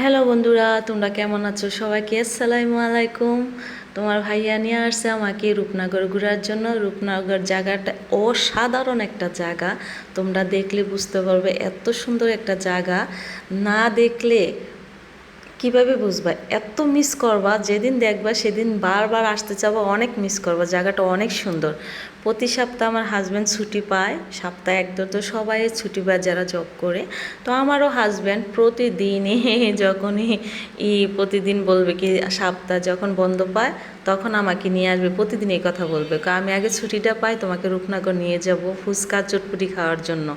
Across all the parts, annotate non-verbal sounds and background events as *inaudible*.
Hello বন্ধুরা, তোমরা কেমন আছো? সবাইকে আসসালামু আলাইকুম। তোমার ভাইয়া নিয়ে আসছে আমাকে রূপনগর ঘোরার জন্য। রূপনগর জায়গাটা অসাধারণ একটা জায়গা। তোমরা দেখলে বুঝতে পারবে এত সুন্দর একটা জায়গা। না দেখলে কীভাবে বুঝবা? এত মিস করবা, যেদিন দেখবা সেদিন বারবার আসতে চাবো, অনেক মিস করবা। জায়গাটা অনেক সুন্দর। প্রতি সপ্তাহে আমার হাজব্যান্ড ছুটি পায় সপ্তাহে একদম তো সবাই ছুটি পায় যারা জব করে। তো আমারও হাজব্যান্ড প্রতিদিনই *laughs* যখনই ই প্রতিদিন বলবে কি সপ্তাহ যখন বন্ধ পায় তখন আমাকে নিয়ে আসবে প্রতিদিন এই কথা বলবে। "কা, আমি আগে ছুটিটা পাই তোমাকে রূপনগর নিয়ে যাব ফুচকা চটপুটি খাওয়ার জন্য।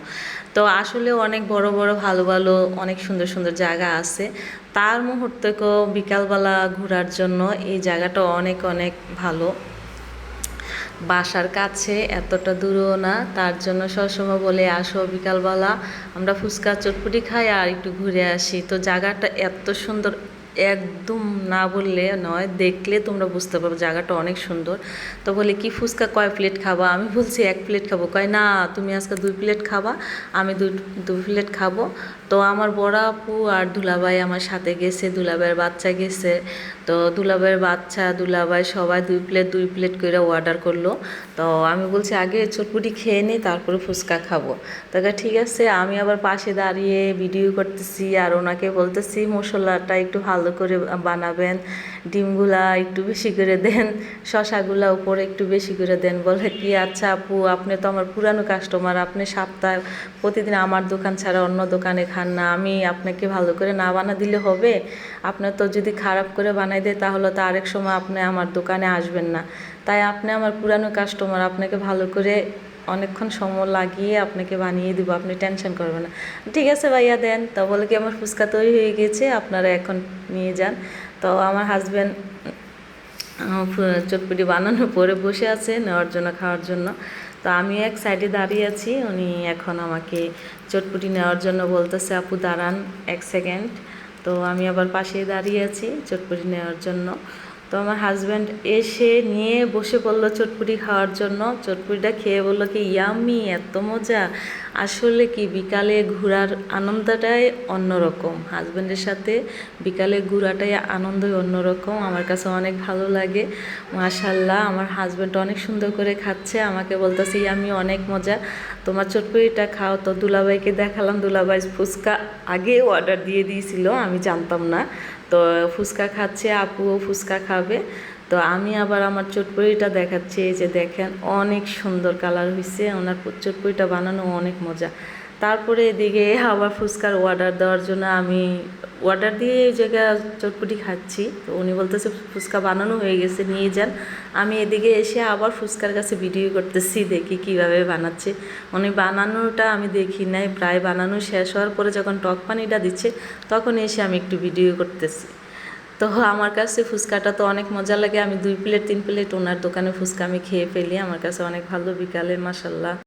তো আসলে অনেক বড় বড় ভালো ভালো অনেক সুন্দর সুন্দর জায়গা আছে। তার মুহূর্তেকেও বিকালবেলা ঘোরার জন্য এই জায়গাটা অনেক অনেক ভালো। বাসার কাছে এতটা দূরও না, তার জন্য সবসময় বলে, আসো বিকালবেলা, আমরা ফুচকা চটপুটি খাই আর একটু ঘুরে আসি। তো জায়গাটা এত সুন্দর একদম না বললে নয়, দেখলে তোমরা বুঝতে পারবে জায়গাটা অনেক সুন্দর। তো বলে, কি ফুচকা কয় প্লেট খাবা? আমি বলছি, এক প্লেট খাব। কয়, না, তুমি আজকে দুই প্লেট খাবা, আমি দুই দুই প্লেট খাব। তো আমার বড় আপু আর দুলাভাই আমার সাথে গেছে, দুলাভাইয়ের বাচ্চা গেছে। তো দুলাভাইয়ের বাচ্চা, দুলাভাই সবাই দুই প্লেট দুই প্লেট করে অর্ডার করল। তো আমি বলছি, আগে চটপুটি খেয়ে নিই তারপরে ফুচকা খাব। তাকে ঠিক আছে। আমি আবার পাশে দাঁড়িয়ে ভিডিও করতেছি আর ওনাকে বলতেছি, মশলাটা একটু ভালো করে বানাবেন, ডিমগুলা একটু বেশি করে দেন, শশাগুলা উপরে একটু বেশি করে দেন, বলে কি আচ্ছা আপু, আপনি তো আমার পুরানো কাস্টমার আপনি সপ্তাহে প্রতিদিন আমার দোকান ছাড়া অন্য দোকানে খান না, আমি আপনাকে ভালো করে না বানা দিলে হবে আপনার তো যদি খারাপ করে বানাই দেয় তাহলে তো আরেক সময় আপনি আমার দোকানে আসবেন না, তাই আপনি আমার পুরানো কাস্টমার আপনাকে ভালো করে অনেকক্ষণ সময় লাগিয়ে আপনাকে বানিয়ে দিব, আপনি টেনশন করবেন না। ঠিক আছে ভাইয়া, দেন। তো বলে কি আমার ফুচকা তৈরি হয়ে গেছে, আপনারা এখন নিয়ে যান। তো আমার হাজব্যান্ড চটপটি বানানোর পরে বসে আছে নেওয়ার জন্য, খাওয়ার জন্য। তো আমি এক সাইডে দাঁড়িয়ে আছি, উনি এখন আমাকে চটপটি নেওয়ার জন্য বলতেছে, আপু, দাঁড়ান এক সেকেন্ড তো আমি আবার পাশেই দাঁড়িয়ে আছি চটপটি নেওয়ার জন্য। তো আমার হাজব্যান্ড এসে নিয়ে বসে পড়ল চটপুটি খাওয়ার জন্য। চটপুটিটা খেয়ে বলল কি ইয়ামি এত মজা। আসলে কি, বিকালে ঘোরার আনন্দটাই অন্যরকম। হাজব্যান্ডের সাথে বিকালে ঘোরাটাই আনন্দই অন্যরকম। আমার কাছে অনেক ভালো লাগে। মাশাল্লাহ আমার হাজব্যান্ড অনেক সুন্দর করে খাচ্ছে। আমাকে বলতেছে ইয়াম্মি অনেক মজা। তোমার চটপুটিটা খাও। তো দুলাভাইকে দেখালাম। দুলাভাই ফুচকা আগে অর্ডার দিয়ে দিয়েছিল। আমি জানতাম না। তো ফুচকা খাচ্ছে, আপুও ফুচকা খাবে। তো আমি আবার আমার চটপড়িটা দেখাচ্ছি, এই যে দেখেন অনেক সুন্দর কালার হয়েছে ওনার চটপড়িটা বানানো অনেক মজা। তারপরে এদিকে আবার ফুচকার অর্ডার দেওয়ার জন্য আমি অর্ডার দিয়ে এই জায়গায় চটপটি খাচ্ছি। তো উনি বলতেছে, ফুচকা বানানো হয়ে গেছে, নিয়ে যান। আমি এদিকে এসে আবার ফুচকার কাছে ভিডিও করতেছি, দেখি কীভাবে বানাচ্ছে। উনি বানানোটা আমি দেখি নাই, প্রায় বানানো শেষ হওয়ার পরে যখন টক পানিটা দিচ্ছে, তখন এসে আমি একটু ভিডিও করতেছি। তো আমার কাছে ফুচকাটা তো অনেক মজা লাগে। আমি দুই প্লেট, তিন প্লেট ওনার দোকানে ফুচকা আমি খেয়ে ফেলি। আমার কাছে অনেক ভালো, বিকালে মাসাল্লাহ